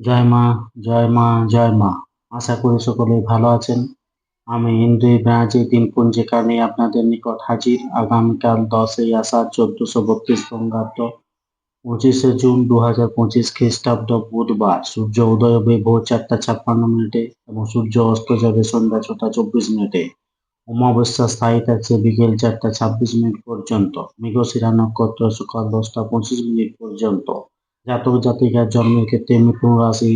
জয় মা জয় মা জয় মা। আশা করি সকলেই ভালো আছেন। আমি হিন্দু ব্রাজি দিনপঞ্জিকা নিয়ে আপনাদের নিকট হাজির। আগামীকাল দশই আষাঢ় চোদ্দশো বত্রিশ বঙ্গাব্দ, পঁচিশে জুন দু হাজার পঁচিশ খ্রিস্টাব্দ বুধবার। সূর্য উদয় হবে ভোর চারটা ছাপ্পান্ন মিনিটে এবং সূর্য অস্ত যাবে সন্ধ্যা ছটা চব্বিশ মিনিটে। অমাবস্যা স্থায়ী থাকছে বিকেল চারটা ছাব্বিশ মিনিট পর্যন্ত। মৃগশিরা নক্ষত্র সকাল দশটা পঁচিশ মিনিট পর্যন্ত। জাতক জাতিকার জন্মের ক্ষেত্রে মিথুন রাশি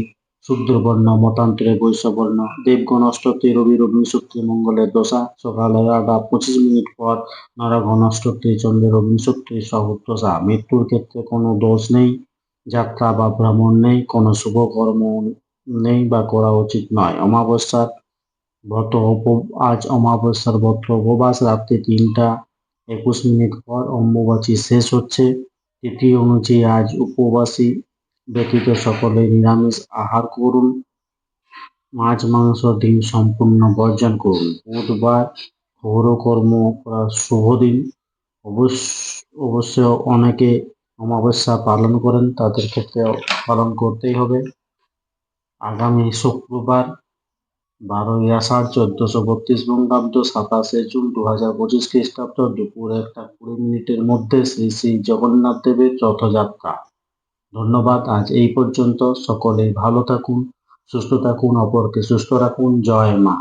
শূদ্রবর্ণ মতান্তরে বৈশ্যবর্ণ দেবগণ, অষ্টত্রী, রবি রবি, শুক্রী, মঙ্গলের দশা সকাল এগারোটা পঁচিশ মিনিট পর নরগণ অষ্টত্রী, চন্দ্রের অগ্নিশক্তি সহদশা মৃত্যুর ক্ষেত্রে কোনো দোষ নেই, যাত্রা বা ভ্রমণ নেই, কোনো শুভ কর্ম নেই বা করা উচিত নয়। অমাবস্যার ব্রত আজ অমাবস্যার ব্রত উপবাস, রাত্রি তিনটা, একুশ মিনিট পর অম্বুবাচী শেষ হচ্ছে। তিথি অনুযায়ী আজ উপবাসী ব্যতীত সকলে নিরামিষ আহার করুন। মাছ, মাংস, ডিম সম্পূর্ণ বর্জন করুন। বুধবার পৌরকর্ম করার শুভ দিন। অবশ্য অবশ্য অনেকে অমাবস্যা পালন করেন, তাদের ক্ষেত্রে পালন করতেই হবে। আগামী শুক্রবার বারোই আষাঢ় চোদ্দশো বত্রিশ বঙ্গাব্দ সাতাশে জুন দু হাজার পঁচিশ খ্রিস্টাব্দ দুপুর একটা কুড়ি মিনিটের মধ্যে শ্রী শ্রী জগন্নাথ দেবের রথযাত্রা। ধন্যবাদ, আজ এই পর্যন্ত। সকলেই ভালো থাকুন, সুস্থ থাকুন, অপরকে সুস্থ রাখুন। জয় মা।